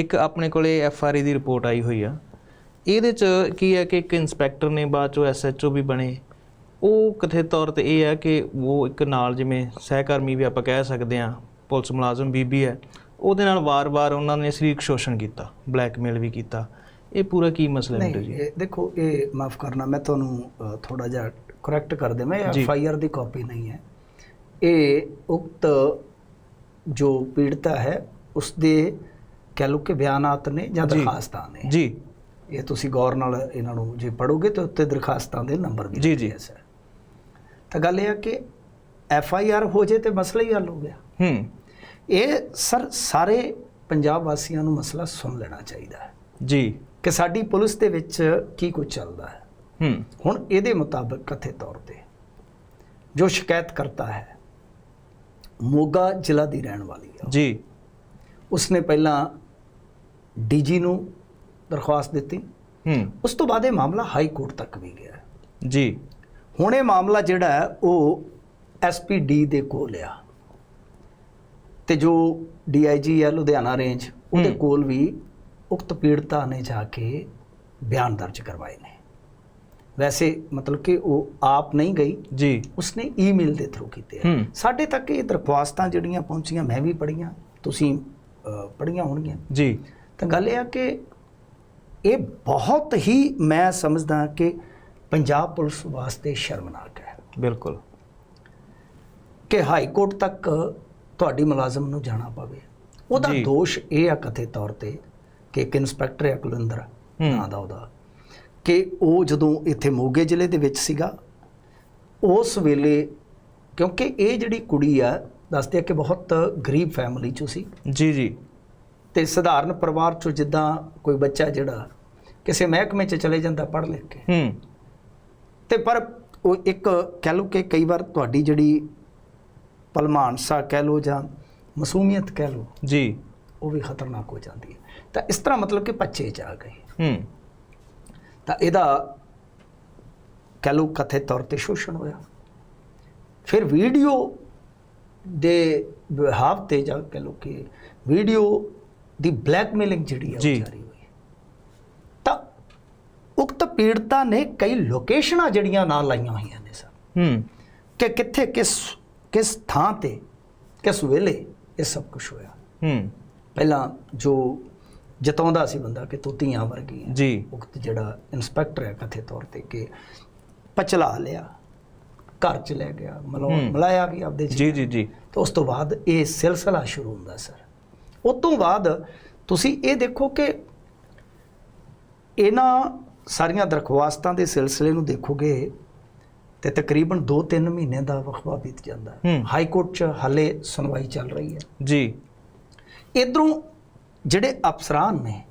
ਇੱਕ ਆਪਣੇ ਕੋਲੇ ਐਫ ਆਰ ਆਈ ਦੀ ਰਿਪੋਰਟ ਆਈ ਹੋਈ ਆ। ਇਹਦੇ ਚ ਕੀ ਹੈ ਕਿ ਇੱਕ ਇਨਸਪੈਕਟਰ ਨੇ ਬਾਅਦ ਚੋਂ ਐਸ ਐਚ ਓ ਵੀ ਬਣੇ। ਉਹ ਕਥਿਤ ਤੌਰ ਤੇ ਇਹ ਹੈ ਕਿ ਉਹ ਇੱਕ ਨਾਲ ਜਿਵੇਂ ਸਹਿਕਰਮੀ ਵੀ ਆਪਾਂ ਕਹਿ ਸਕਦੇ ਆ ਪੁਲਿਸ ਮੁਲਾਜ਼ਮ ਬੀਬੀ ਹੈ। ਉਹਦੇ ਨਾਲ ਵਾਰ-ਵਾਰ ਉਹਨਾਂ ਨੇ ਸਰੀਰਕ ਸ਼ੋਸ਼ਣ ਕੀਤਾ ਬਲੈਕਮੇਲ ਵੀ ਕੀਤਾ। ਇਹ ਪੂਰਾ ਕੀ ਮਸਲਾ ਹੈ ਜੀ? ਦੇਖੋ ਇਹ ਮਾਫ ਕਰਨਾ ਮੈਂ ਤੁਹਾਨੂੰ ਥੋੜਾ ਜਿਹਾ ਕਰੈਕਟ ਕਰ ਦੇਵਾਂ ਇਹ। ਐਫ ਆਈ ਆਰ ਦੀ ਕਾਪੀ ਨਹੀਂ ਹੈ। ਇਹ ਉਕਤ ਜੋ ਪੀੜਤਾ ਹੈ ਉਸ ਦੇ ਕਹਿ ਲਓ ਕਿ ਬਿਆਨਾਤ ਨੇ ਜਾਂ। ਦਰਖਾਸਤਾਂ ਨੇ। ਜੀ। ਇਹ ਤੁਸੀਂ ਗੌਰ ਨਾਲ ਇਹਨਾਂ ਨੂੰ ਜੇ ਪੜੋਗੇ ਤਾਂ ਉੱਤੇ ਦਰਖਾਸਤਾਂ ਦੇ ਨੰਬਰ ਵੀ ਜੀ, ਜੀ। ਸਰ। ਤਾਂ ਗੱਲ ਇਹ ਹੈ ਕਿ ਐਫ ਆਈ ਆਰ ਹੋ ਜੇ ਤੇ ਮਸਲਾ ਹੀ ਹੱਲ ਹੋ ਗਿਆ। ਹੂੰ। ਇਹ ਸਰ ਸਾਰੇ ਪੰਜਾਬ ਵਾਸੀਆਂ ਨੂੰ ਮਸਲਾ ਸੁਣ ਲੈਣਾ ਚਾਹੀਦਾ ਹੈ। ਜੀ। ਕਿ ਸਾਡੀ ਪੁਲਿਸ ਦੇ ਵਿੱਚ ਕੀ ਕੁਝ ਚੱਲਦਾ ਹੈ। ਹੂੰ। ਹੁਣ ਇਹਦੇ ਮੁਤਾਬਕ ਕਥਿਤ ਤੌਰ ਤੇ ਜੋ ਸ਼ਿਕਾਇਤ ਕਰਤਾ ਹੈ ਮੋਗਾ ਜ਼ਿਲ੍ਹਾ ਦੀ ਰਹਿਣ ਵਾਲੀ ਹੈ ਜੀ। ਉਸਨੇ ਪਹਿਲਾਂ ਡੀਜੀ ਨੂੰ ਦਰਖਾਸਤ ਦਿੱਤੀ। ਹੂੰ। ਉਸ ਤੋਂ ਬਾਅਦ ਇਹ ਮਾਮਲਾ ਹਾਈ ਕੋਰਟ ਤੱਕ ਵੀ ਗਿਆ। ਜੀ। ਹੁਣ ਇਹ ਮਾਮਲਾ ਜਿਹੜਾ ਹੈ ਉਹ ਐਸਪੀਡੀ ਦੇ ਕੋਲ ਆ। ਤੇ ਜੋ ਡੀਆਈਜੀ ਹੈ ਲੁਧਿਆਣਾ ਰੇਂਜ ਉਹਦੇ। ਕੋਲ ਵੀ ਉਕਤ ਪੀੜਤਾ ਨੇ ਜਾ ਕੇ ਬਿਆਨ ਦਰਜ ਕਰਵਾਏ ਨੇ। ਵੈਸੇ ਮਤਲਬ ਕਿ ਉਹ ਆਪ ਨਹੀਂ ਗਈ। ਜੀ। ਉਸਨੇ ਈਮੇਲ ਦੇ ਥਰੂ ਕੀਤੇ ਆ। ਸਾਡੇ ਤੱਕ ਇਹ ਦਰਖਾਸਤਾਂ ਜਿਹੜੀਆਂ ਪਹੁੰਚੀਆਂ ਮੈਂ ਵੀ ਪੜੀਆਂ ਤੁਸੀਂ ਅ, ਪੜ੍ਹੀਆਂ ਹੋਣਗੀਆਂ। ਜੀ। ਤਾਂ ਗੱਲ ਇਹ ਆ ਕਿ ਇਹ ਬਹੁਤ ਹੀ ਮੈਂ ਸਮਝਦਾ ਕਿ ਪੰਜਾਬ ਪੁਲਿਸ ਵਾਸਤੇ ਸ਼ਰਮਨਾਕ ਹੈ। ਬਿਲਕੁਲ। ਕਿ ਹਾਈ ਕੋਰਟ ਤੱਕ ਤੁਹਾਡੀ ਮੁਲਾਜ਼ਮ ਨੂੰ ਜਾਣਾ ਪਵੇ। ਉਹਦਾ। ਦੋਸ਼ ਇਹ ਆ ਕਥਿਤ ਤੌਰ ਤੇ ਕਿ ਇੱਕ ਇਨਸਪੈਕਟਰ ਹੈ। ਕੁਲਿੰਦਰ। ਨਾਂ ਦਾ ਉਹਦਾ ਕਿ ਉਹ ਜਦੋਂ ਇੱਥੇ ਮੋਗੇ ਜ਼ਿਲ੍ਹੇ ਦੇ ਵਿੱਚ ਸੀਗਾ ਉਸ ਵੇਲੇ ਕਿਉਂਕਿ ਇਹ ਜਿਹੜੀ ਕੁੜੀ ਆ ਦੱਸਦੇ ਆ ਕਿ ਬਹੁਤ ਗਰੀਬ ਫੈਮਿਲੀ ਚੋਂ ਸੀ। ਜੀ ਜੀ। ਤੇ ਸਧਾਰਨ ਪਰਿਵਾਰ ਚੋਂ ਜਿੱਦਾਂ ਕੋਈ ਬੱਚਾ ਜਿਹੜਾ ਕਿਸੇ ਮਹਿਕਮੇ 'ਚ ਚਲੇ ਜਾਂਦਾ ਪੜ੍ਹ ਲਿਖ ਕੇ। ਹੂੰ। ਤੇ ਪਰ ਉਹ ਇੱਕ ਕਹਿ ਲਓ ਕਿ ਕਈ ਵਾਰ ਤੁਹਾਡੀ ਜਿਹੜੀ ਪਲਮਾਨਸਾ ਕਹਿ ਲਓ ਜਾਂ ਮਾਸੂਮੀਅਤ ਕਹਿ ਲਓ ਜੀ। ਉਹ ਵੀ ਖਤਰਨਾਕ ਹੋ ਜਾਂਦੀ ਹੈ। ਤਾਂ ਇਸ ਤਰ੍ਹਾਂ ਮਤਲਬ ਕਿ ਬੱਚੇ 'ਚ ਆ ਗਏ। ਹੂੰ। ਤਾਂ ਇਹਦਾ ਕਹਿ ਲਓ ਕਥਿਤ ਤੌਰ ਤੇ ਸ਼ੋਸ਼ਣ ਹੋਇਆ। ਫਿਰ ਵੀਡੀਓ ਦੇ ਵਿਹਾਵ ਤੇ ਜਾ ਕਿ ਵੀਡੀਓ ਦੀ ਬਲੈਕਮੇਲਿੰਗ ਜਿਹੜੀ ਹੈ ਉਹ। ਜਾਰੀ ਹੋਈ ਤਾਂ ਉਕਤ ਪੀੜਤਾ ਨੇ ਕਈ ਲੋਕੇਸ਼ਨਾਂ ਜਿਹੜੀਆਂ ਨਾਲ ਲਾਈਆਂ ਹੋਈਆਂ ਨੇ ਸਰ। ਹੂੰ। ਕਿ ਕਿੱਥੇ ਕਿਸ ਕਿਸ ਥਾਂ ਤੇ ਕਿਸ ਵੇਲੇ ਇਹ ਸਭ ਕੁਝ ਹੋਇਆ। ਹੂੰ। ਪਹਿਲਾਂ ਜੋ ਜਤਾਉਂਦਾ ਸੀ ਬੰਦਾ ਕਿ ਤੂੰ ਧੀਆਂ ਵਰਗੀ ਹੈ ਜੀ। ਉਕਤ ਜਿਹੜਾ ਇਨਸਪੈਕਟਰ ਹੈ ਕਥੇ ਤੌਰ ਤੇ ਕਿ ਪਚਲਾ ਲਿਆ ਘਰ ਚ ਲੈ ਗਿਆ। ਮਲਾਇਆ ਵੀ ਆਪਦੇ ਜੀ ਜੀ ਜੀ। ਤੇ ਉਸ ਤੋਂ ਬਾਅਦ ਇਹ ਸਿਲਸਿਲਾ ਸ਼ੁਰੂ ਹੁੰਦਾ ਸਰ। ਉਸ ਤੋਂ ਬਾਅਦ ਤੁਸੀਂ ਇਹ ਦੇਖੋ ਕਿ ਇਹਨਾਂ ਸਾਰੀਆਂ ਦਰਖਾਸਤਾਂ ਦੇ ਸਿਲਸਿਲੇ ਨੂੰ ਦੇਖੋਗੇ ਤੇ ਤਕਰੀਬਨ 2-3 ਮਹੀਨੇ ਦਾ ਵਕਫਾ ਬੀਤ ਜਾਂਦਾ ਹੈ। ਹਾਈ ਕੋਰਟ 'ਚ ਹਾਲੇ ਸੁਣਵਾਈ ਚੱਲ ਰਹੀ ਹੈ। ਜੀ। ਇਧਰੋਂ ਜਿਹੜੇ ਅਫਸਰਾਨ ਨੇ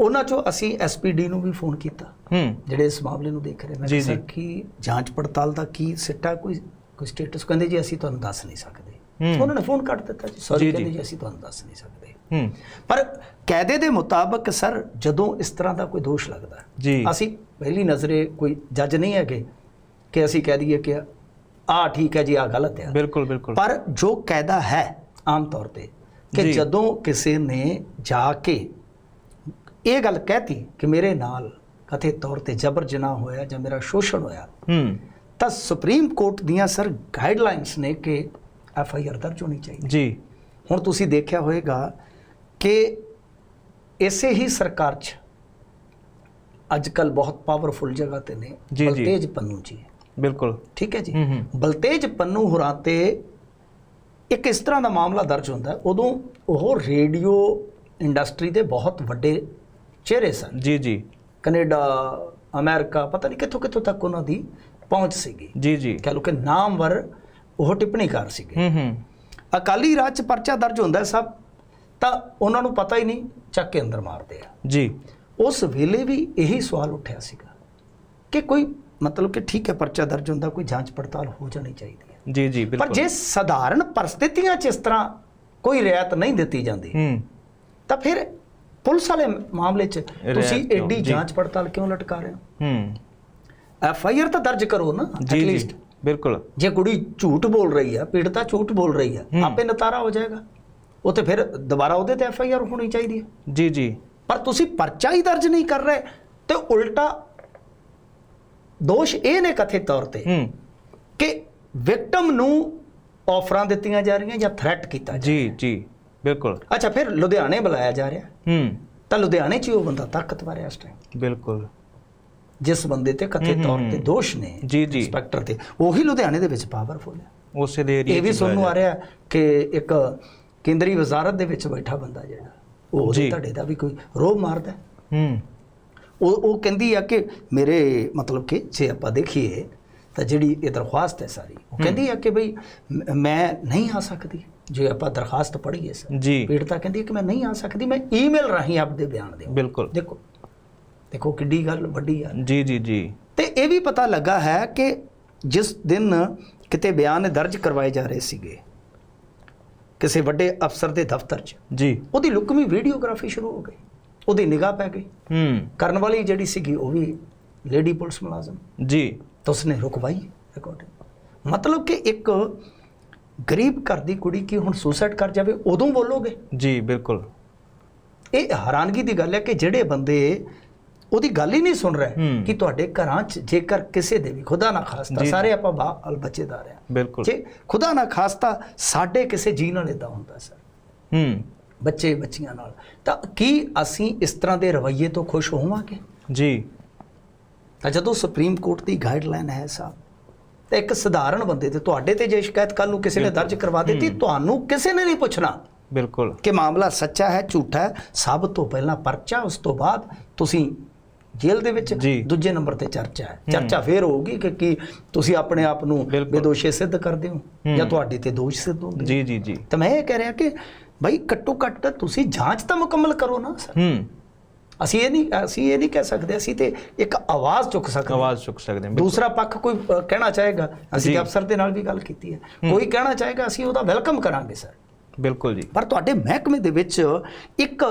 ਉਹਨਾਂ ਚੋਂ ਅਸੀਂ ਐਸਪੀਡੀ ਨੂੰ ਵੀ ਫੋਨ ਕੀਤਾ। ਜਿਹੜੇ ਇਸ ਮਾਮਲੇ ਨੂੰ ਦੇਖ ਰਹੇ ਮੈਂ ਕਿਹਾ ਕੀ ਜਾਂਚ ਪੜਤਾਲ ਦਾ ਕੀ ਸਿੱਟਾ ਕੋਈ ਕੋਈ ਸਟੇਟਸ ਕਹਿੰਦੇ ਜੀ ਅਸੀਂ ਤੁਹਾਨੂੰ ਦੱਸ ਨਹੀਂ ਸਕਦੇ। ਉਹਨਾਂ ਨੇ ਫੋਨ ਕੱਟ ਦਿੱਤਾ ਜੀ। ਸੌਰੀ। ਕਹਿੰਦੇ ਜੀ ਅਸੀਂ ਤੁਹਾਨੂੰ ਦੱਸ ਨਹੀਂ ਸਕਦੇ। ਹੂੰ। ਪਰ ਕਾਇਦੇ ਦੇ ਮੁਤਾਬਕ ਸਰ ਜਦੋਂ ਇਸ ਤਰ੍ਹਾਂ ਦਾ ਕੋਈ ਦੋਸ਼ ਲੱਗਦਾ ਜੀ। ਅਸੀਂ ਪਹਿਲੀ ਨਜ਼ਰੇ ਕੋਈ ਜੱਜ ਨਹੀਂ ਹੈਗੇ ਕਿ ਅਸੀਂ ਕਹਿ ਦਈਏ ਕਿ ਆਹ ਠੀਕ ਹੈ ਜੀ ਆਹ ਗਲਤ ਹੈ। ਬਿਲਕੁਲ ਬਿਲਕੁਲ। ਪਰ ਜੋ ਕਾਇਦਾ ਹੈ ਆਮ ਤੌਰ ਤੇ ਕਿ। ਜਦੋਂ ਕਿਸੇ ਨੇ ਜਾ ਕੇ ਇਹ ਗੱਲ ਕਹਿਤੀ ਕਿ ਮੇਰੇ ਨਾਲ ਕਥਿਤ ਤੌਰ ਤੇ ਜਬਰ ਜਨਾਹ ਹੋਇਆ ਜਾਂ ਮੇਰਾ ਸ਼ੋਸ਼ਣ ਹੋਇਆ ਹੂੰ। ਤਾਂ ਸੁਪਰੀਮ ਕੋਰਟ ਦੀਆਂ ਸਰ ਗਾਈਡਲਾਈਨਸ ਨੇ ਕਿ ਐਫ ਆਈ ਆਰ ਦਰਜ ਹੋਣੀ ਚਾਹੀਦੀ। ਜੀ। ਹੁਣ ਤੁਸੀਂ ਦੇਖਿਆ ਹੋਵੇਗਾ ਕਿ ਇਸੇ ਹੀ ਸਰਕਾਰ 'ਚ ਅੱਜ ਕੱਲ ਬਹੁਤ ਪਾਵਰਫੁਲ ਜਗ੍ਹਾ ਤੇ ਨੇ। ਬਲਤੇਜ ਪੰਨੂ ਜੀ। ਬਿਲਕੁਲ। ਠੀਕ ਹੈ ਜੀ? ਬਲਤੇਜ ਪੰਨੂ ਹੋਰਾਂ ਤੇ ਇੱਕ ਇਸ ਤਰ੍ਹਾਂ ਦਾ ਮਾਮਲਾ ਦਰਜ ਹੁੰਦਾ ਉਦੋਂ ਉਹ ਰੇਡੀਓ ਇੰਡਸਟਰੀ ਦੇ ਬਹੁਤ ਵੱਡੇ ਚਿਹਰੇ ਸਨ। ਜੀ ਜੀ। ਕੈਨੇਡਾ ਅਮਰੀਕਾ ਪਤਾ ਨਹੀਂ ਕਿੱਥੋਂ ਕਿੱਥੋਂ ਤੱਕ ਉਹਨਾਂ ਦੀ ਪਹੁੰਚ ਸੀਗੀ। ਜੀ ਜੀ। ਕਹ ਲਓ ਕਿ ਨਾਮਵਰ ਉਹ ਟਿੱਪਣੀਕਾਰ ਸੀਗੇ। ਹੂੰ ਹੂੰ। ਅਕਾਲੀ ਰਾਜ ਚ ਪਰਚਾ ਦਰਜ ਹੁੰਦਾ ਸਭ ਤਾਂ ਉਹਨਾਂ ਨੂੰ ਪਤਾ ਹੀ ਨਹੀਂ ਚੱਕ ਕੇ ਅੰਦਰ ਮਾਰਦੇ ਆ। ਜੀ। ਉਸ ਵੇਲੇ ਵੀ ਇਹੀ ਸਵਾਲ ਉੱਠਿਆ ਸੀਗਾ ਕਿ ਕੋਈ ਮਤਲਬ ਕਿ ਠੀਕ ਹੈ ਪਰਚਾ ਦਰਜ ਹੁੰਦਾ ਕੋਈ ਜਾਂਚ ਪੜਤਾਲ ਹੋ ਜਾਣੀ ਚਾਹੀਦੀ ਹੈ। ਜੀ ਜੀ ਪਰ ਬਿਲਕੁਲ। ਜੇ ਸਧਾਰਨ ਪਰਿਸਥਿਤੀਆਂ 'ਚ ਇਸ ਤਰ੍ਹਾਂ ਕੋਈ ਰਿਆਇਤ ਨਹੀਂ ਦਿੱਤੀ ਜਾਂਦੀ ਹੂੰ। ਤਾਂ ਫਿਰ ਪੁਲਿਸ ਵਾਲੇ ਮਾਮਲੇ 'ਚ ਤੁਸੀਂ? ਐਡੀ। ਜਾਂਚ ਪੜਤਾਲ ਕਿਉਂ ਲਟਕਾ ਰਹੇ ਹੋ? ਹੂੰ। ਐਫ ਆਈ ਆਰ ਤਾਂ ਦਰਜ ਕਰੋ ਨਾ ਐਟਲੀਸਟ ਬਿਲਕੁਲ। ਜੇ ਕੁੜੀ ਝੂਠ ਬੋਲ ਰਹੀ ਹੈ ਪੀੜਤਾ ਝੂਠ ਬੋਲ ਰਹੀ ਹੂੰ। ਆਪੇ ਨਤਾਰਾ ਹੋ ਜਾਏਗਾ। ਉਹ ਤੇ ਫਿਰ ਦੁਬਾਰਾ ਉਹਦੇ ਤੇ ਐਫ ਆਈ ਆਰ ਹੋਣੀ ਚਾਹੀਦੀ ਹੈ ਜੀ ਜੀ। ਪਰ ਤੁਸੀਂ ਪਰਚਾ ਹੀ ਦਰਜ ਨਹੀਂ ਕਰ ਰਹੇ ਤੇ ਉਲਟਾ ਦੋਸ਼ ਇਹ ਨੇ ਕਥਿਤ ਤੌਰ ਤੇ ਕਿ ਵਿਕਟਮ ਨੂੰ ਆਫਰਾਂ ਦਿੱਤੀਆਂ ਜਾ ਰਹੀਆਂ ਜਾਂ ਥ੍ਰੈਟ ਕੀਤਾ ਜਾ ਜੀ ਜੀ। ਬਿਲਕੁਲ। ਅੱਛਾ ਫਿਰ ਲੁਧਿਆਣੇ ਬੁਲਾਇਆ ਜਾ ਰਿਹਾ। ਹੂੰ। ਤਾਂ ਲੁਧਿਆਣੇ 'ਚ ਉਹ ਬੰਦਾ ਤਾਕਤਵਰ ਹੈ ਇਸ ਟਾਈਮ ਬਿਲਕੁਲ। ਜਿਸ ਬੰਦੇ ਤੇ ਕਥਿਤ ਤੌਰ ਤੇ ਦੋਸ਼ ਨੇ ਜੀ, ਜੀ। ਇੰਸਪੈਕਟਰ ਤੇ ਉਹੀ ਲੁਧਿਆਣੇ ਦੇ ਵਿੱਚ ਪਾਵਰਫੁਲ ਹੈ। ਉਸੇ ਦੇ ਏਰੀਆ ਇਹ ਵੀ ਸੁਣਨ ਨੂੰ ਆ ਰਿਹਾ ਕਿ ਇੱਕ ਕੇਂਦਰੀ ਵਜ਼ਾਰਤ ਦੇ ਵਿੱਚ ਬੈਠਾ ਬੰਦਾ ਜਿਹੜਾ ਉਹ। ਤੁਹਾਡੇ ਦਾ ਵੀ ਕੋਈ ਰੋਹ ਮਾਰਦਾ ਹੈ। ਉਹ ਉਹ ਕਹਿੰਦੀ ਆ ਕਿ ਮੇਰੇ ਮਤਲਬ ਕਿ ਜੇ ਆਪਾਂ ਦੇਖੀਏ ਤਾਂ ਜਿਹੜੀ ਇਹ ਦਰਖਾਸਤ ਹੈ ਸਾਰੀ ਉਹ ਕਹਿੰਦੀ ਆ ਕਿ ਬਈ ਮ- ਨਹੀਂ ਆ ਸਕਦੀ। ਜੇ ਆਪਾਂ ਦਰਖਾਸਤ ਪੜ੍ਹੀਏ ਸਰ ਪੀੜਤਾ ਕਹਿੰਦੀ ਕਿ ਮੈਂ ਨਹੀਂ ਆ ਸਕਦੀ ਮੈਂ ਈਮੇਲ ਰਾਹੀਂ ਆਪਦੇ ਬਿਆਨ ਦਿਓ ਬਿਲਕੁਲ। ਦੇਖੋ ਦੇਖੋ ਕਿੱਡੀ ਗੱਲ ਵੱਡੀ ਆ। ਜੀ ਜੀ ਜੀ। ਤੇ ਇਹ ਵੀ ਪਤਾ ਲੱਗਾ ਹੈ ਕਿ ਜਿਸ ਦਿਨ ਕਿਤੇ ਬਿਆਨ ਦਰਜ ਕਰਵਾਏ ਜਾ ਰਹੇ ਸੀਗੇ ਕਿਸੇ ਵੱਡੇ ਅਫਸਰ ਦੇ ਦਫ਼ਤਰ 'ਚ ਜੀ। ਉਹਦੀ ਲੁਕਮੀ ਵੀਡੀਓਗ੍ਰਾਫੀ ਸ਼ੁਰੂ ਹੋ ਗਈ ਉਹਦੀ ਨਿਗਾਹ ਪੈ ਗਈ। ਹੂੰ। ਕਰਨ ਵਾਲੀ ਜਿਹੜੀ ਸੀਗੀ ਉਹ ਵੀ ਲੇਡੀ ਪੁਲਿਸ ਮੁਲਾਜ਼ਮ। ਜੀ। ਤਾਂ ਉਸਨੇ ਰੁਕਵਾਈ ਰਿਕਾਰਡਿੰਗ ਮਤਲਬ ਕਿ ਇੱਕ ਗਰੀਬ ਘਰ ਦੀ ਕੁੜੀ ਕੀ ਹੁਣ ਸੁਸਾਈਡ ਕਰ ਜਾਵੇ ਉਦੋਂ ਬੋਲੋਗੇ? ਜੀ ਬਿਲਕੁਲ। ਇਹ ਹੈਰਾਨਗੀ ਦੀ ਗੱਲ ਹੈ ਕਿ ਜਿਹੜੇ ਬੰਦੇ ਉਹਦੀ ਗੱਲ ਹੀ ਨਹੀਂ ਸੁਣ ਰਹੇ। ਕਿ ਤੁਹਾਡੇ ਘਰਾਂ 'ਚ ਜੇਕਰ ਕਿਸੇ ਦੇ ਵੀ ਖੁਦਾ ਨਾ ਖਾਸਤਾ। ਸਾਰੇ ਆਪਾਂ ਬਾਲ ਬੱਚੇਦਾਰ ਆ। ਬਿਲਕੁਲ। ਜੇ ਖੁਦਾ ਨਾ ਖਾਸਤਾ ਸਾਡੇ ਕਿਸੇ ਜੀ ਨਾਲ ਇਦਾਂ ਹੁੰਦਾ ਸਰ। ਹੂੰ। ਬੱਚੇ ਬੱਚੀਆਂ ਨਾਲ। ਤਾਂ ਕੀ ਅਸੀਂ ਇਸ ਤਰ੍ਹਾਂ ਦੇ ਰਵੱਈਏ ਤੋਂ ਖੁਸ਼ ਹੋਵਾਂਗੇ? ਜੀ। ਤਾਂ ਜਦੋਂ ਸੁਪਰੀਮ ਕੋਰਟ ਦੀ ਗਾਈਡਲਾਈਨ ਹੈ ਸਾਹਿਬ ਤਾਂ ਇੱਕ ਸਧਾਰਨ ਬੰਦੇ ਤੇ ਤੁਹਾਡੇ ਤੇ ਜੇ ਸ਼ਿਕਾਇਤ ਕੱਲ ਨੂੰ ਕਿਸੇ ਨੇ ਦਰਜ ਕਰਵਾ ਦਿੱਤੀ ਤੁਹਾਨੂੰ ਕਿਸੇ ਨੇ ਨਹੀਂ ਪੁੱਛਣਾ ਬਿਲਕੁਲ। ਕਿ ਮਾਮਲਾ ਸੱਚਾ ਹੈ ਝੂਠਾ ਹੈ। ਸਭ ਤੋਂ ਪਹਿਲਾਂ ਪਰਚਾ ਉਸ ਤੋਂ ਬਾਅਦ ਤੁਸੀਂ ਜੇਲ੍ਹ ਦੇ ਵਿੱਚ। ਦੂਜੇ ਨੰਬਰ ਤੇ ਚਰਚਾ ਹੈ ਚਰਚਾ ਫੇਰ ਹੋਊਗੀ ਕਿ ਕੀ ਤੁਸੀਂ ਆਪਣੇ ਆਪ ਨੂੰ। ਬੇਦੋਸ਼ੀ ਸਿੱਧ ਕਰਦੇ ਹੋ। ਜਾਂ ਤੁਹਾਡੇ ਤੇ ਦੋਸ਼ ਸਿੱਧ ਹੁੰਦੇ ਜੀ ਜੀ ਜੀ ਤਾਂ ਮੈਂ ਇਹ ਕਹਿ ਰਿਹਾ ਕਿ ਭਾਈ ਘੱਟੋ ਘੱਟ ਤੁਸੀਂ ਜਾਂਚ ਤਾਂ ਮੁਕੰਮਲ ਕਰੋ ਨਾ ਸਰ ਹੂੰ ਅਸੀਂ ਇਹ ਨਹੀਂ ਅਸੀਂ ਇਹ ਨਹੀਂ ਕਹਿ ਸਕਦੇ ਅਸੀਂ ਤੇ ਇੱਕ ਆਵਾਜ਼ ਚੁੱਕ ਸਕਦੇ। ਆਵਾਜ਼ ਚੁੱਕ ਸਕਦੇ। ਦੂਸਰਾ ਪੱਖ ਕੋਈ ਕਹਿਣਾ ਚਾਹੇਗਾ ਅਸੀਂ। ਅਫਸਰ ਦੇ ਨਾਲ ਵੀ ਗੱਲ ਕੀਤੀ ਹੈ ਕੋਈ ਕਹਿਣਾ ਚਾਹੇਗਾ ਅਸੀਂ ਉਹਦਾ ਵੈਲਕਮ ਕਰਾਂਗੇ ਸਰ ਬਿਲਕੁਲ ਜੀ ਪਰ ਤੁਹਾਡੇ ਮਹਿਕਮੇ ਦੇ ਵਿੱਚ ਇੱਕ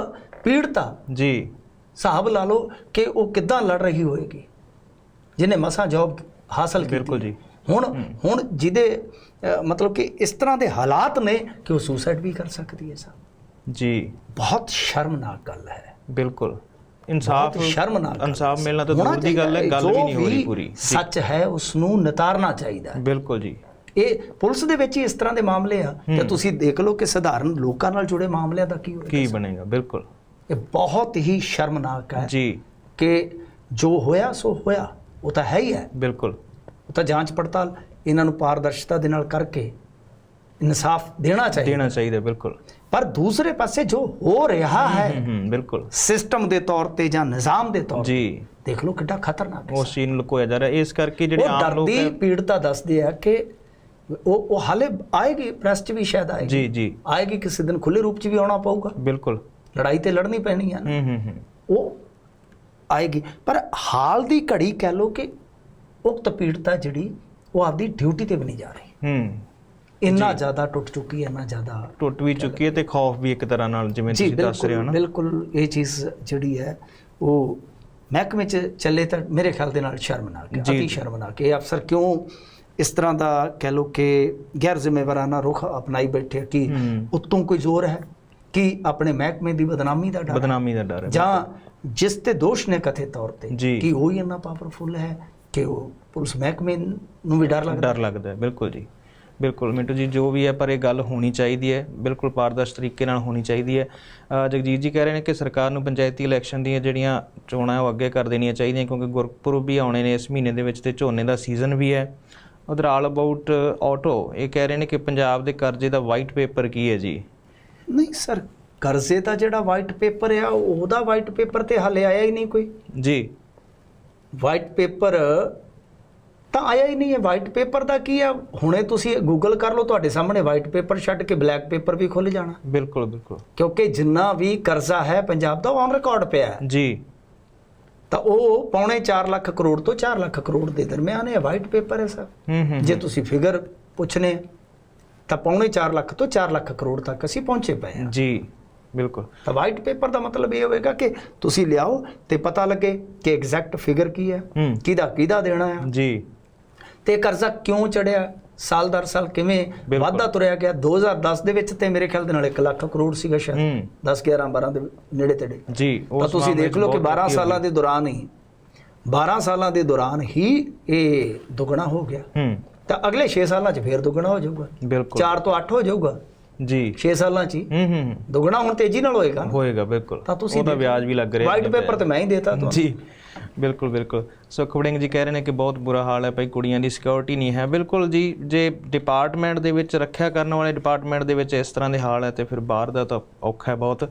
ਪੀੜਤਾ ਜੀ ਹਿਸਾਬ ਲਾ ਲਓ ਕਿ ਉਹ ਕਿੱਦਾਂ ਲੜ ਰਹੀ ਹੋਏਗੀ ਜਿਹਨੇ ਮਸਾਂ ਜੌਬ ਹਾਸਲ ਕੀਤੀ। ਬਿਲਕੁਲ ਜੀ। ਹੁਣ ਹੁਣ ਜਿਹਦੇ ਮਤਲਬ ਕਿ ਇਸ ਤਰ੍ਹਾਂ ਦੇ ਹਾਲਾਤ ਨੇ ਕਿ ਉਹ ਸੁਸਾਈਡ ਵੀ ਕਰ ਸਕਦੀ ਹੈ ਸਾਹਿਬ। ਜੀ। ਬਹੁਤ ਸ਼ਰਮਨਾਕ ਗੱਲ ਹੈ। ਬਿਲਕੁਲ। ਇਨਸਾਫ ਸ਼ਰਮਨਾਕ ਇਨਸਾਫ। ਮਿਲਣਾ ਤਾਂ ਦੂਰ ਦੀ ਗੱਲ ਹੈ ਗੱਲ ਵੀ ਨਹੀਂ ਹੋ ਰਹੀ ਪੂਰੀ। ਸੱਚ ਹੈ ਉਸ ਨੂੰ ਨਿਤਾਰਨਾ ਚਾਹੀਦਾ। ਬਿਲਕੁਲ ਜੀ। ਇਹ ਪੁਲਿਸ ਦੇ ਵਿੱਚ ਹੀ ਇਸ ਤਰ੍ਹਾਂ ਦੇ ਮਾਮਲੇ ਆ। ਤੇ ਤੁਸੀਂ ਦੇਖ ਲਓ ਕਿ ਸਧਾਰਨ ਲੋਕਾਂ ਨਾਲ ਜੁੜੇ ਮਾਮਲਿਆਂ ਦਾ ਕੀ ਹੋਏਗਾ ਕੀ ਬਣੇਗਾ ਬਿਲਕੁਲ। ਇਹ ਬਹੁਤ ਹੀ ਸ਼ਰਮਨਾਕ ਹੈ ਜੀ। ਕਿ ਜੋ ਹੋਇਆ ਸੋ ਹੋਇਆ। ਉਹ ਤਾਂ ਹੈ ਹੀ ਹੈ। ਬਿਲਕੁਲ। ਉਹ ਤਾਂ ਜਾਂਚ ਪੜਤਾਲ ਇਹਨਾਂ ਨੂੰ ਪਾਰਦਰਸ਼ਤਾ ਦੇ ਨਾਲ ਕਰਕੇ ਇਨਸਾਫ ਦੇਣਾ ਚਾਹੀਦਾ। ਦੇਣਾ ਚਾਹੀਦਾ ਬਿਲਕੁਲ। ਪਰ ਦੂਸਰੇ ਪਾਸੇ ਜੋ ਹੋ ਰਿਹਾ ਹੈ ਬਿਲਕੁਲ। ਸਿਸਟਮ ਦੇ ਤੌਰ ਤੇ ਜਾਂ ਨਿਜ਼ਾਮ ਦੇ ਤੌਰ ਤੇ ਜੀ ਦੇਖ ਲਓ ਕਿੱਡਾ ਖਤਰਨਾਕ ਹੈ। ਉਸ ਚੀਜ਼ ਨੂੰ ਲੁਕੋਇਆ ਜਾ ਰਿਹਾ। ਇਸ ਕਰਕੇ ਜਿਹੜੇ ਆਮ ਲੋਕ ਡਰਦੀ ਹੈ ਪੀੜਤਾ ਦੱਸਦੇ ਆ ਕਿ ਉਹ ਉਹ ਹਾਲੇ ਆਏਗੀ ਪ੍ਰੈਸ 'ਚ ਵੀ ਸ਼ਾਇਦ ਆਏਗੀ। ਜੀ ਜੀ। ਆਏਗੀ ਕਿਸੇ ਦਿਨ ਖੁੱਲੇ ਰੂਪ 'ਚ ਵੀ ਆਉਣਾ ਪਊਗਾ। ਬਿਲਕੁਲ। ਲੜਾਈ ਤੇ ਲੜਨੀ ਪੈਣੀ ਆ ਨਾ। ਹੂੰ ਹੂੰ ਹੂੰ। ਉਹ ਆਏਗੀ। ਪਰ ਹਾਲ ਦੀ ਘੜੀ ਕਹਿ ਲੋ ਕਿ ਉਕਤ ਪੀੜਤਾ ਜਿਹੜੀ ਉਹ ਆਪਦੀ ਡਿਊਟੀ ਤੇ ਵੀ ਨਹੀਂ ਜਾ ਰਹੀ। ਹੂੰ। ਇੰਨਾ ਜ਼ਿਆਦਾ ਟੁੱਟ ਚੁੱਕੀ ਹੈ ਇੰਨਾ ਜ਼ਿਆਦਾ ਟੁੱਟ ਵੀ ਚੁੱਕੀ ਹੈ ਤੇ ਖੌਫ ਵੀ ਇੱਕ ਤਰ੍ਹਾਂ ਨਾਲ ਜਿਵੇਂ ਤੁਸੀਂ ਦੱਸ ਰਹੇ ਹੋ ਨਾ। ਬਿਲਕੁਲ ਇਹ ਚੀਜ਼ ਜਿਹੜੀ ਹੈ ਉਹ ਮਹਿਕਮੇ 'ਚ ਚੱਲੇ ਤਾਂ ਮੇਰੇ ਖਿਆਲ ਦੇ ਨਾਲ ਸ਼ਰਮਨਾਕ ਹੈ ਅਤੀ। ਸ਼ਰਮਨਾਕ। ਇਹ ਅਫਸਰ ਕਿਉਂ ਇਸ ਤਰ੍ਹਾਂ ਦਾ ਕਹਿ ਲੋ ਕਿ ਗੈਰ ਜ਼ਿੰਮੇਵਾਰਾਨਾ ਰੁਖ ਅਪਣਾਈ ਬੈਠੇ ਕਿ। ਉੱਤੋਂ ਕੋਈ ਜ਼ੋਰ ਹੈ? ਕਿ ਆਪਣੇ ਮਹਿਕਮੇ ਦੀ ਬਦਨਾਮੀ ਦਾ ਡਰ? ਬਦਨਾਮੀ ਦਾ ਡਰ ਹੈ ਜਾਂ ਜਿਸ ਤੇ ਦੋਸ਼ ਨੇ ਕਥੇ ਤੌਰ ਤੇ। ਕਿ ਉਹ ਹੀ ਇੰਨਾ ਪਾਵਰਫੁਲ ਹੈ ਕਿ ਉਹ ਪੁਲਿਸ ਮਹਿਕਮੇ ਨੂੰ ਵੀ ਡਰ ਲੱਗਦਾ ਡਰ ਲੱਗਦਾ ਹੈ ਬਿਲਕੁਲ ਜੀ। ਬਿਲਕੁਲ ਮਿੰਟੂ ਜੀ ਜੋ ਵੀ ਹੈ ਪਰ ਇਹ ਗੱਲ ਹੋਣੀ ਚਾਹੀਦੀ ਹੈ ਬਿਲਕੁਲ ਪਾਰਦਰਸ਼ ਤਰੀਕੇ ਨਾਲ ਹੋਣੀ ਚਾਹੀਦੀ ਹੈ। ਜਗਜੀਤ ਜੀ ਕਹਿ ਰਹੇ ਨੇ ਕਿ ਸਰਕਾਰ ਨੂੰ ਪੰਚਾਇਤੀ ਇਲੈਕਸ਼ਨ ਦੀਆਂ ਜਿਹੜੀਆਂ ਚੋਣਾਂ ਉਹ ਅੱਗੇ ਕਰ ਦੇਣੀਆਂ ਚਾਹੀਦੀਆਂ ਕਿਉਂਕਿ ਗੁਰਪੁਰਬ ਵੀ ਆਉਣੇ ਨੇ ਇਸ ਮਹੀਨੇ ਦੇ ਵਿੱਚ ਤੇ ਝੋਨੇ ਦਾ ਸੀਜ਼ਨ ਵੀ ਹੈ। ਉਧਰ ਆਲ ਅਬਾਊਟ ਆਟੋ ਇਹ ਕਹਿ ਰਹੇ ਨੇ ਕਿ ਪੰਜਾਬ ਦੇ ਕਰਜ਼ੇ ਦਾ ਵਾਈਟ ਪੇਪਰ ਕੀ ਹੈ ਜੀ? ਨਹੀਂ ਸਰ ਕਰਜ਼ੇ ਦਾ ਜਿਹੜਾ ਵਾਈਟ ਪੇਪਰ ਆ ਉਹਦਾ ਵਾਈਟ ਪੇਪਰ ਤੇ ਹਾਲੇ ਆਇਆ ਹੀ ਨਹੀਂ ਕੋਈ। ਜੀ। ਵਾਈਟ ਪੇਪਰ ਤਾਂ ਆਇਆ ਹੀ ਨਹੀਂ ਹੈ। ਵਾਈਟ ਪੇਪਰ ਦਾ ਕੀ ਆ? ਹੁਣੇ ਤੁਸੀਂ ਗੂਗਲ ਕਰ ਲਓ ਤੁਹਾਡੇ ਸਾਹਮਣੇ ਵਾਈਟ ਪੇਪਰ ਛੱਡ ਕੇ ਬਲੈਕ ਪੇਪਰ ਵੀ ਖੁੱਲ ਜਾਣਾ। ਬਿਲਕੁਲ ਬਿਲਕੁਲ। ਕਿਉਂਕਿ ਜਿੰਨਾ ਵੀ ਕਰਜ਼ਾ ਹੈ ਪੰਜਾਬ ਦਾ ਔਨ ਰਿਕਾਰਡ ਪਿਆ ਹੈ। ਜੀ। ਤਾਂ ਉਹ ਪੌਣੇ 4 ਲੱਖ ਕਰੋੜ ਤੋਂ 4 ਲੱਖ ਕਰੋੜ ਦੇ ਦਰਮਿਆਨ ਇਹ ਵਾਈਟ ਪੇਪਰ ਹੈ ਸਰ। ਜੇ ਤੁਸੀਂ ਫਿਗਰ ਪੁੱਛਨੇ ਤਾਂ ਪੌਣੇ 4 ਲੱਖ ਤੋਂ 4 ਲੱਖ ਕਰੋੜ ਤੱਕ ਅਸੀਂ ਪਹੁੰਚੇ ਪਏ ਹਾਂ। ਜੀ ਬਿਲਕੁਲ। ਤਾਂ ਵਾਈਟ ਪੇਪਰ ਦਾ ਮਤਲਬ ਇਹ ਹੋਵੇਗਾ ਕਿ ਤੁਸੀਂ ਲਿਆਓ ਤੇ ਪਤਾ ਲੱਗੇ ਕਿ ਐਗਜ਼ੈਕਟ ਫਿਗਰ ਕੀ ਹੈ ਕਿਹਦਾ ਕਿਹਦਾ ਦੇਣਾ ਹੈ। ਜੀ। ਤੇ ਕਰਜ਼ਾ ਕਿਉਂ ਚੜਿਆ? ਸਾਲ ਦਰ ਸਾਲ ਕਿਵੇਂ। ਵਾਧਾ ਤੁਰਿਆ ਗਿਆ? 2010 ਦੇ ਵਿੱਚ ਤੇ ਮੇਰੇ ਖਿਆਲ ਦੇ ਨਾਲ 1 ਲੱਖ ਕਰੋੜ ਸੀਗਾ ਸ਼ਾਇਦ। ਹੂੰ। 10 11 12 ਦੇ ਨੇੜੇ ਤੇੜੇ। ਜੀ ਤਾਂ ਤੁਸੀਂ ਦੇਖ ਲਓ ਕਿ ਬਹੁਤ 12 ਤਰੱਕੀ ਸਾਲਾਂ ਦੇ ਦੌਰਾਨ ਹੀ 12 ਸਾਲਾਂ ਦੇ ਦੌਰਾਨ ਹੀ ਇਹ ਦੁੱਗਣਾ ਹੋ ਗਿਆ। ਹੂੰ। ਤਾਂ ਅਗਲੇ 6 ਸਾਲਾਂ 'ਚ ਫੇਰ ਦੁੱਗਣਾ ਹੋ ਜਾਊਗਾ। ਬਿਲਕੁਲ। 4 ਤੋਂ 8 ਹੋ ਜਾਊਗਾ। ਜੀ। 6 ਸਾਲਾਂ 'ਚ ਹੀ। ਹੂੰ ਹੂੰ। ਹੂੰ। ਦੁੱਗਣਾ ਹੁਣ ਤੇਜ਼ੀ ਨਾਲ ਹੋਏਗਾ। ਹੋਏਗਾ ਬਿਲਕੁਲ। ਤਾਂ ਤੁਸੀਂ ਉਹਦਾ ਵਿਆਜ ਵੀ ਲੱਗ ਰਿਹਾ ਵਾਈਟ ਪੇਪਰ ਤੇ ਮੈਂ ਹੀ ਦੇਤਾ ਤੁਹਾਨੂੰ। ਜੀ। ਬਿਲਕੁਲ ਬਿਲਕੁਲ। ਸੋ ਖਬੜਿੰਗ ਜੀ ਕਹਿ ਰਹੇ ਨੇ ਕਿ ਬਹੁਤ ਬੁਰਾ ਹਾਲ ਹੈ ਭਾਈ ਕੁੜੀਆਂ ਦੀ ਸਿਕਿਉਰਿਟੀ ਨਹੀਂ ਹੈ। ਬਿਲਕੁਲ ਜੀ ਜੇ ਡਿਪਾਰਟਮੈਂਟ ਦੇ ਵਿੱਚ ਰੱਖਿਆ ਕਰਨ ਵਾਲੇ ਡਿਪਾਰਟਮੈਂਟ ਦੇ ਵਿੱਚ ਇਸ ਤਰ੍ਹਾਂ ਦੇ ਹਾਲ ਹੈ ਤੇ ਫਿਰ ਬਾਹਰ ਦਾ ਤਾਂ ਔਖਾ ਹੈ ਬਹੁਤ।